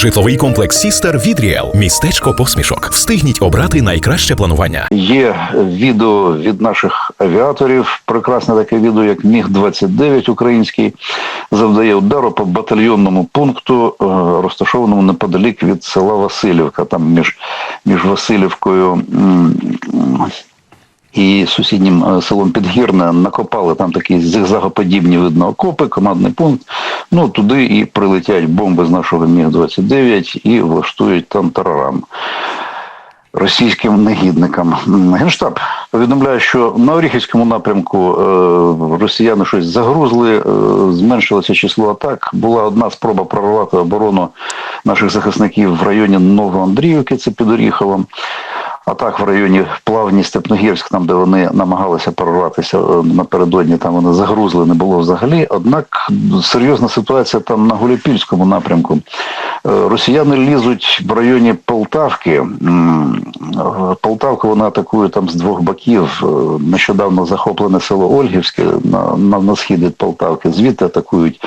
Житловий комплекс Сістер від. Містечко посмішок. Встигніть обрати найкраще планування. Є відео від наших авіаторів. Прекрасне таке відео, як Міг 29 український завдає удару по батальйонному пункту, е, розташованому неподалік від села Васильівка, там між, між Васильівкою. І сусіднім е, селом Підгірне накопали там такі зигзагоподібні видно окопи, командний пункт. Ну туди і прилетять бомби з нашого Міг 29 і влаштують там тарарам російським негідникам. Генштаб повідомляє, що на Оріхівському напрямку е, росіяни щось загрузли, е, зменшилося число атак. Була одна спроба прорвати оборону наших захисників в районі Новоандріївки, це під Оріховом. Атак в районі Плавні Степногірськ, там де вони намагалися прорватися е, напередодні, там вони загрузли, не було взагалі. Однак серйозна ситуація там на Гуляпільському напрямку. Е, Росіяни лізуть в районі Полтавки. Е, Полтавку вони атакують там з двох боків. Е, Нещодавно захоплене село Ольгівське на, на, на схід від Полтавки. Звідти атакують.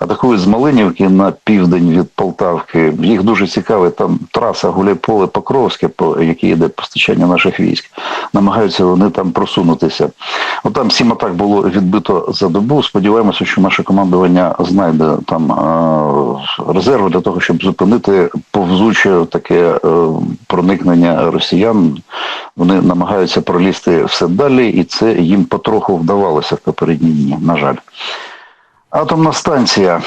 Атакують з Малинівки на південь від Полтавки. Їх дуже цікавить там траса Гуляйполе Покровське, по якій йде постачання наших військ. Намагаються вони там просунутися. От там сім атак було відбито за добу. Сподіваємося, що наше командування знайде там резерви для того, щоб зупинити повзуче таке е, проникнення росіян. Вони намагаються пролізти все далі, і це їм потроху вдавалося в попередні дні. На жаль, атомна станція.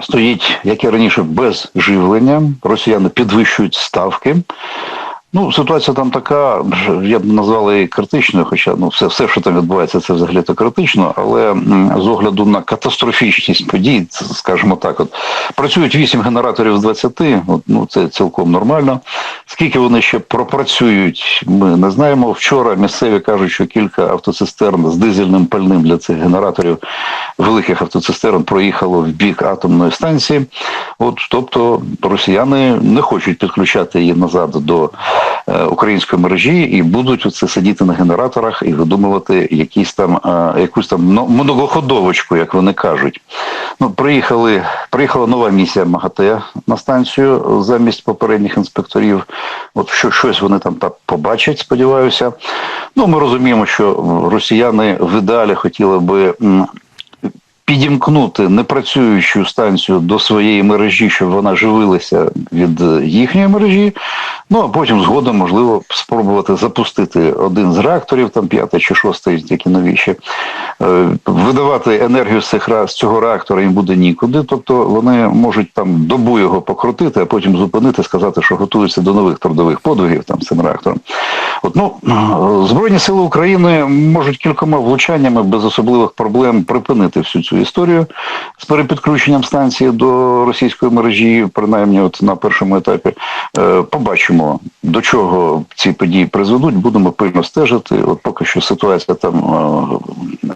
Стоїть, як і раніше, без живлення. Росіяни підвищують ставки. Ну, ситуація там така, я б назвала її критичною, хоча ну все, все, що там відбувається, це взагалі то критично, але з огляду на катастрофічність подій, скажімо так, от працюють 8 генераторів з 20, от, ну це цілком нормально. Скільки вони ще пропрацюють, ми не знаємо. Вчора місцеві кажуть, що кілька автоцистерн з дизельним пальним для цих генераторів великих автоцистерн проїхало в бік атомної станції. От, тобто росіяни не хочуть підключати її назад до української мережі і будуть оце сидіти на генераторах і видумувати якісь там е, якусь там многоходовочку, як вони кажуть. Ну, приїхали, приїхала нова місія МАГАТЕ на станцію замість попередніх інспекторів. От що щось вони там так побачать, сподіваюся. Ну, ми розуміємо, що росіяни в ідеалі хотіли би. підімкнути непрацюючу станцію до своєї мережі, щоб вона живилася від е, їхньої мережі. Ну а потім згодом можливо спробувати запустити один з реакторів, там п'ятий чи шостий, які новіші. Е, Видавати енергію з цих з цього реактора їм буде нікуди. Тобто вони можуть там добу його покрутити, а потім зупинити, сказати, що готуються до нових трудових подвигів там з цим реактором. От ну збройні сили України можуть кількома влучаннями без особливих проблем припинити всю цю історію з перепідключенням станції до російської мережі, принаймні, от на першому етапі. Е, Побачимо, до чого ці події призведуть. Будемо пильно стежити. От поки що ситуація там. е,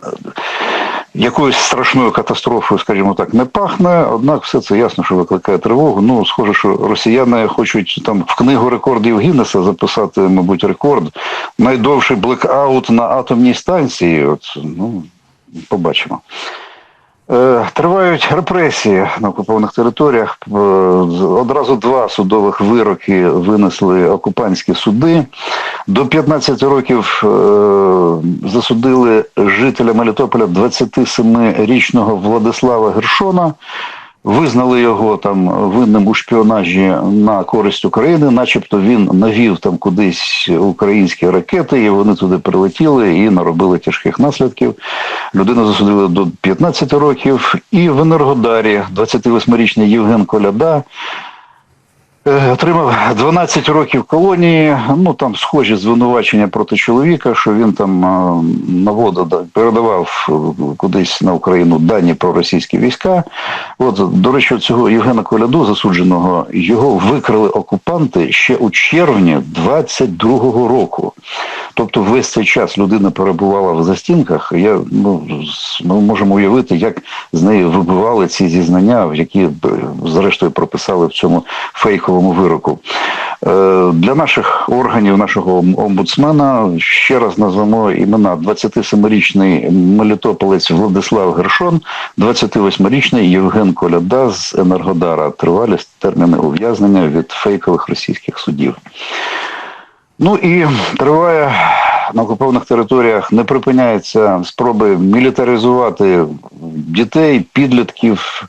Якоюсь страшною катастрофою, скажімо так, не пахне, однак все це ясно, що викликає тривогу. Ну, схоже, що росіяни хочуть там в книгу рекордів Гіннеса записати, мабуть, рекорд. Найдовший блекаут на атомній станції. От, ну, побачимо. Е, Тривають репресії на окупованих територіях. Е, Одразу два судових вироки винесли окупантські суди. До 15 років е, засудили жителя Мелітополя 27-річного Владислава Гершона. Визнали його там винним у шпіонажі на користь України, начебто він навів там кудись українські ракети, і вони туди прилетіли і наробили тяжких наслідків. Людину засудили до 15 років. І в Енергодарі 28-річний Євген Коляда отримав 12 років колонії. Ну там схожі звинувачення проти чоловіка, що він там е, наводив, да, передавав е, кудись на Україну дані про російські війська. От, до речі, цього Євгена Коляду, засудженого, його викрили окупанти ще у червні 22-го року. Тобто весь цей час людина перебувала в застінках. Я ну ми можемо уявити, як з неї вибивали ці зізнання, які б, зрештою прописали в цьому фейковому вироку. Е, Для наших органів, нашого омбудсмена ще раз назвемо імена 27-річний мелітополець Владислав Гершон, 28-річний Євген Коляда з Енергодара. Тривалі терміни ув'язнення від фейкових російських судів. Ну і триває на окупованих територіях, не припиняються спроби мілітаризувати дітей, підлітків,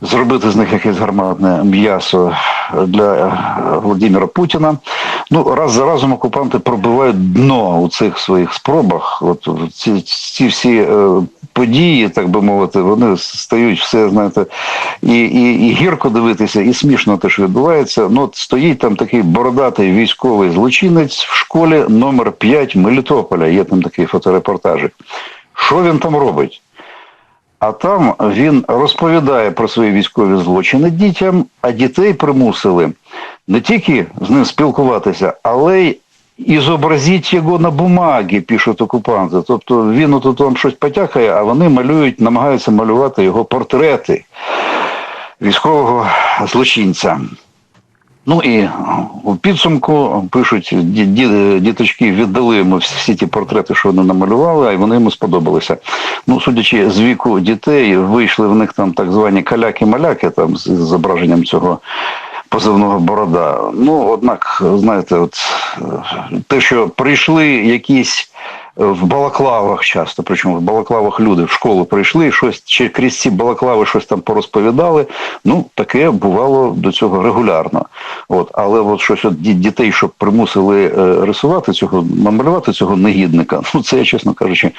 зробити з них якесь гарматне м'ясо для Володимира Путіна. Ну, раз за разом окупанти пробивають дно у цих своїх спробах. От ці, ці всі е, події, так би мовити, вони стають все, знаєте, і, і, і гірко дивитися, і смішно те, що відбувається. Ну, от стоїть там такий бородатий військовий злочинець в школі номер 5 Мелітополя. Є там такий фоторепортажик. Що він там робить? А там він розповідає про свої військові злочини дітям, а дітей примусили не тільки з ним спілкуватися, але й і зобразіть його на бумагі, пишуть окупанти. Тобто він от там щось потякає, а вони малюють, намагаються малювати його портрети військового злочинця. Ну і у підсумку пишуть, ді- ді- діточки віддали йому всі ті портрети, що вони намалювали, а вони йому сподобалися. Ну, судячи з віку дітей, вийшли в них там так звані каляки-маляки там з зображенням цього позивного борода. Ну, однак, знаєте, от е, те, що прийшли якісь е, в балаклавах часто, причому в балаклавах люди в школу прийшли, щось чи крізь ці балаклави щось там порозповідали. Ну, таке бувало до цього регулярно. От, але от щось от дітей, щоб примусили е, рисувати цього, намалювати цього негідника. Ну, це чесно кажучи,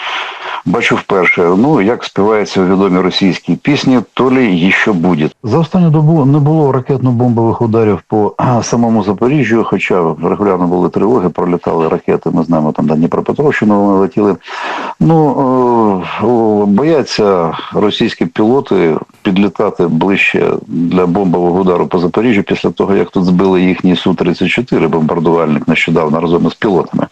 бачу вперше. Ну, як співається у відомій російській пісні, то лі ще буде. За останню добу не було ракетно-бомбових ударів по самому Запоріжжю, хоча регулярно були тривоги, пролітали ракети. Ми знаємо, там на Дніпропетровщину вони летіли. Ну, е, бояться російські пілоти підлітати ближче для бомбового удару по Запоріжжю після того, як тут збили їхній Су-34 бомбардувальник нещодавно разом із пілотами.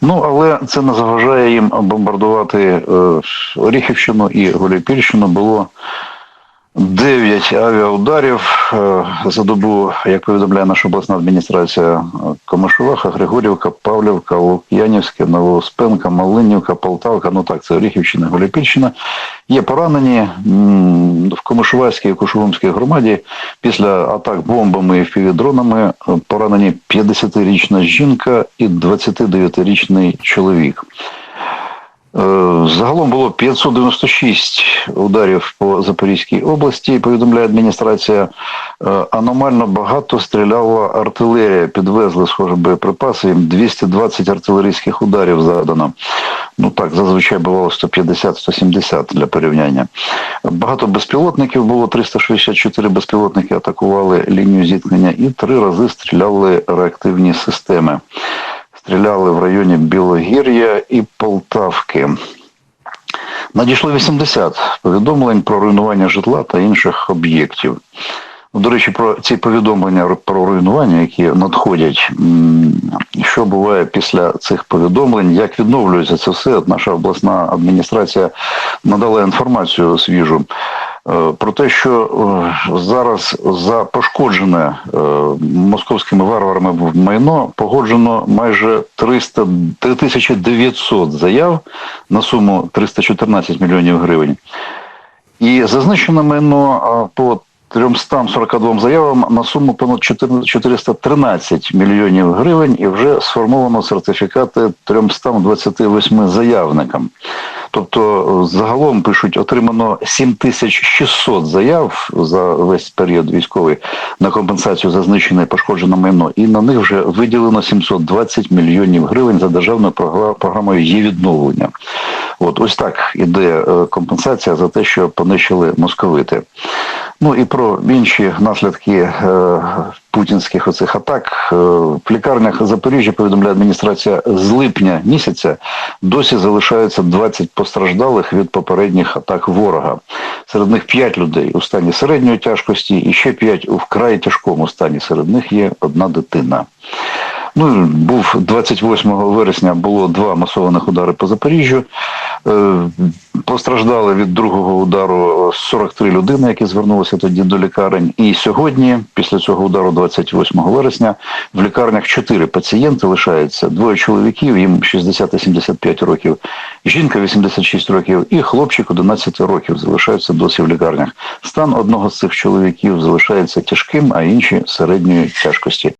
Ну, але це не заважає їм бомбардувати е, Оріхівщину і Голіпільщину. Було Дев'ять авіаударів е, за добу, як повідомляє наша обласна адміністрація, е, Комишуваха, Григорівка, Павлівка, Лук'янівське, Новоуспенка, Малинівка, Полтавка, ну так, це Оріхівщина, Голіпільщина. Є поранені в Комишувацькій і Кушугумській громаді після атак бомбами і впівдронами е, поранені 50-річна жінка і 29-річний чоловік. Е, Загалом було 596 ударів по Запорізькій області, повідомляє адміністрація. Е, Аномально багато стріляла артилерія, підвезли, схоже, боєприпаси. 220 артилерійських ударів задано. Ну так, зазвичай бувало 150-170 для порівняння. Багато безпілотників було, 364 безпілотники атакували лінію зіткнення і три рази стріляли реактивні системи стріляли в районі Білогір'я і Полтавки. Надійшло 80 повідомлень про руйнування житла та інших об'єктів. До речі, про ці повідомлення про руйнування, які надходять, що буває після цих повідомлень, як відновлюється це все. Наша обласна адміністрація надала інформацію свіжу про те, що е, зараз за пошкоджене е, московськими варварами майно погоджено майже 300, 3900 заяв на суму 314 мільйонів гривень. І зазначено майно по 342 заявам на суму понад 413 мільйонів гривень і вже сформовано сертифікати 328 заявникам. Тобто е, загалом пишуть, отримано 7600 заяв за весь період військовий на компенсацію за знищене і пошкоджене майно, і на них вже виділено 720 мільйонів гривень за державною програ- програмою є відновлення. От ось так іде е, компенсація за те, що понищили московити. Ну і про інші наслідки е, путінських оцих атак е, в лікарнях Запоріжжя повідомляє адміністрація з липня місяця досі залишаються 20 постраждалих від попередніх атак ворога. Серед них 5 людей у стані середньої тяжкості і ще 5 у вкрай тяжкому стані. Серед них є одна дитина. Ну, був 28 вересня було два масованих удари по Запоріжжю. Е, Постраждали від другого удару 43 людини, які звернулися тоді до лікарень. І сьогодні, після цього удару, 28 вересня, в лікарнях 4 пацієнти лишаються. Двоє чоловіків, їм 60 і 75 років, жінка 86 років і хлопчик 11 років залишаються досі в лікарнях. Стан одного з цих чоловіків залишається тяжким, а інші середньої тяжкості.